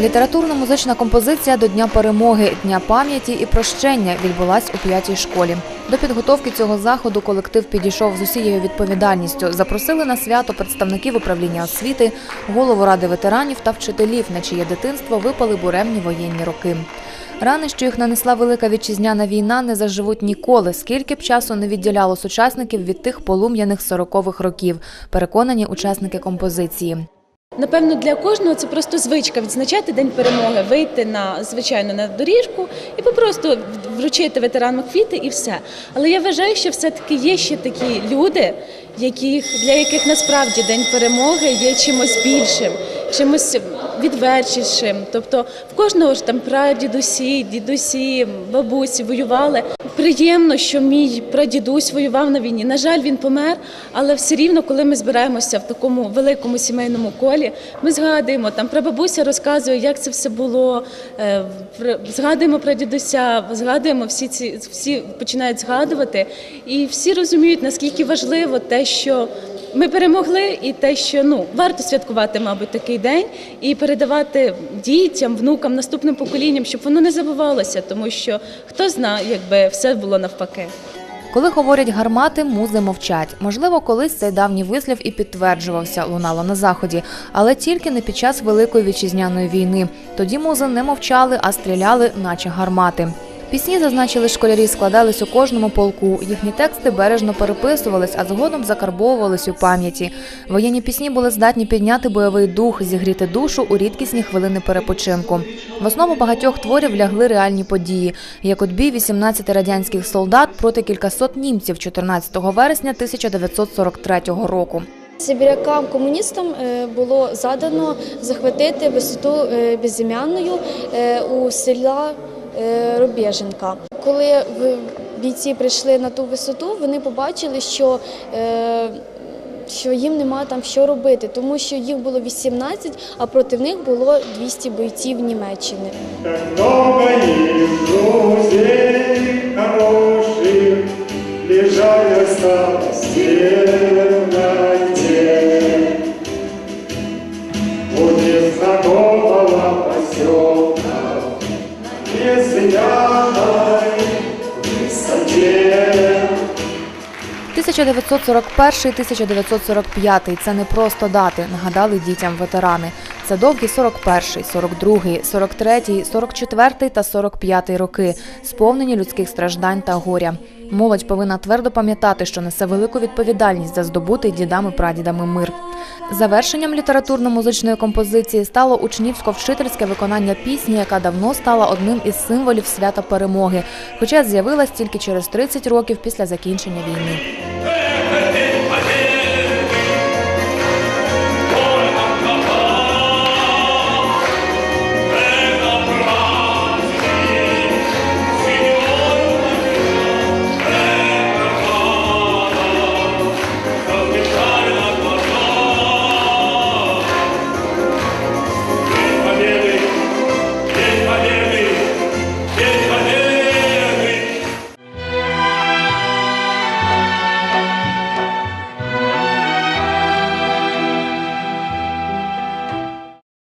Літературно-музична композиція до Дня перемоги, Дня пам'яті і прощення відбулась у п'ятій школі. До підготовки цього заходу колектив підійшов з усією відповідальністю. Запросили на свято представників управління освіти, голову ради ветеранів та вчителів, на чиє дитинство випали буремні воєнні роки. Рани, що їх нанесла велика вітчизняна війна, не заживуть ніколи, скільки б часу не відділяло сучасників від тих полум'яних сорокових років, переконані учасники композиції. Напевно, для кожного це просто звичка відзначати день перемоги, вийти на звичайно на доріжку і попросту вручити ветеранам квіти і все. Але я вважаю, що все-таки є ще такі люди, яких для яких насправді день перемоги є чимось більшим, чимось відверчішим. Тобто в кожного ж там прадідусі, дідусі, бабусі воювали. Приємно, що мій прадідусь воював на війні. На жаль, він помер, але все рівно, коли ми збираємося в такому великому сімейному колі, ми згадуємо там прабабуся розказує, як це все було. е, Згадуємо про дідуся, згадуємо всі ці всі починають згадувати, і всі розуміють, наскільки важливо те, що ми перемогли, і те, що ну варто святкувати, мабуть, такий день і передавати дітям, внукам, наступним поколінням, щоб воно не забувалося, тому що хто знає, якби все було навпаки. Коли говорять гармати, музи мовчать. Можливо, колись цей давній вислів і підтверджувався, лунало на заході, але тільки не під час великої вітчизняної війни. Тоді музи не мовчали, а стріляли, наче гармати. Пісні, зазначили школярі, складались у кожному полку. Їхні тексти бережно переписувались, а згодом закарбовувались у пам'яті. Воєнні пісні були здатні підняти бойовий дух, зігріти душу у рідкісні хвилини перепочинку. В основу багатьох творів лягли реальні події, як от бій 18 радянських солдат проти кількасот німців 14 вересня 1943 року. Сибірякам комуністам е, було задано захватити висоту е, безім'яною е, у села е, Рубеженка. Коли бійці прийшли на ту висоту, вони побачили, що е, що їм нема там що робити, тому що їх було 18, а проти них було 200 бойців Німеччини. В 1941-1945 – це не просто дати, нагадали дітям ветерани. Це довгі 41-й, 42-й, 43-й, 44-й та 45-й роки, сповнені людських страждань та горя. Молодь повинна твердо пам'ятати, що несе велику відповідальність за здобутий дідами-прадідами мир. Завершенням літературно-музичної композиції стало учнівсько-вчительське виконання пісні, яка давно стала одним із символів свята перемоги, хоча з'явилась тільки через 30 років після закінчення війни.